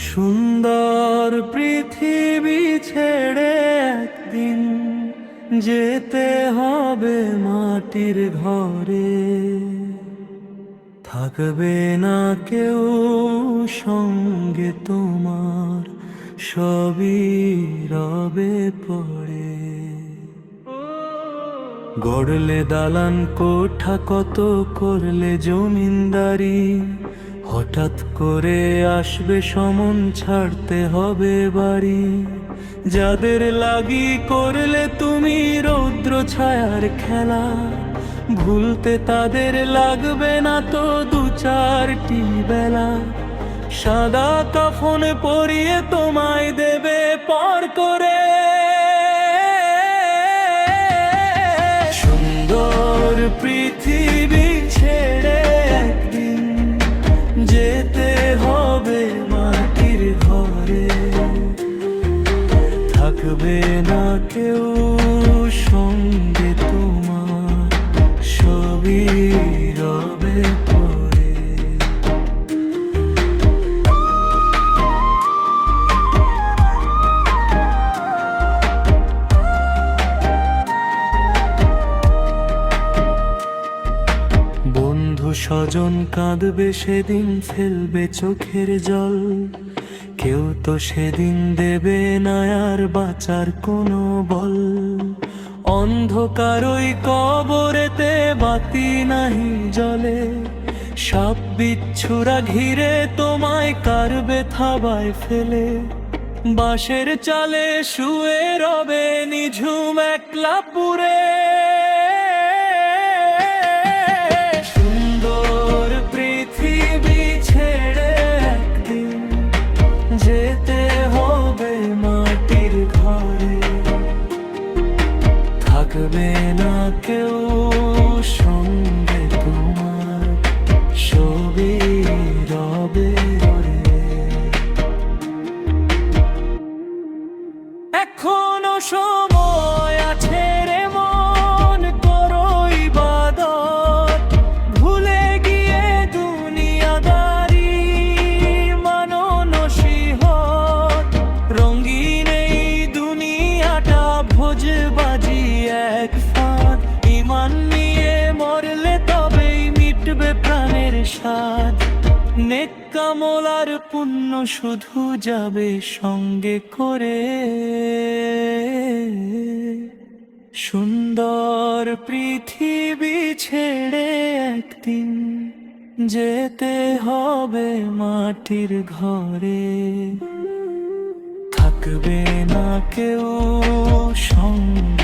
সুন্দর পৃথিবী ছেড়ে একদিন যেতে হবে মাটির ঘরে। থাকবে না কেউ সঙ্গে তোমার, সবই রবে পড়ে। গড়লে দালান কোঠা কত করলে জমিনদারি হঠাৎ করে আসবে সমন ছাড়তে হবে বাড়ি। যাদের লাগি করলে তুমি রৌদ্র ছায়ার খেলা। ভুলতে তাদের লাগবে না তো দু চারটি বেলা। সাদা কাফনে পরিয়ে তোমায় দেবে পার করে। সুন্দর পৃথিবী সঙ্গে তোমার পড়ে বন্ধু স্বজন কাঁদবে সেদিন ফেলবে চোখের জল। কেউ তো সেদিন দেবে না আর বাঁচার কোনো বল। অন্ধকার ওই কবরেতে বাতি নাহি জলে সব বিচ্ছুরা ঘিরে তোমায় কারবে থাবায় ফেলে। বাঁশের চালে শুয়ে রবে নিঝুম একলা পুরে। থাকবে না কেউ সঙ্গে তোমার ছবি রবে এখনও সময় আছে স্বাদ নেকামলার পুণ্য শুধু যাবে সঙ্গে করে। সুন্দর পৃথিবী ছেড়ে একদিন যেতে হবে মাটির ঘরে। থাকবে না কেউ সঙ্গে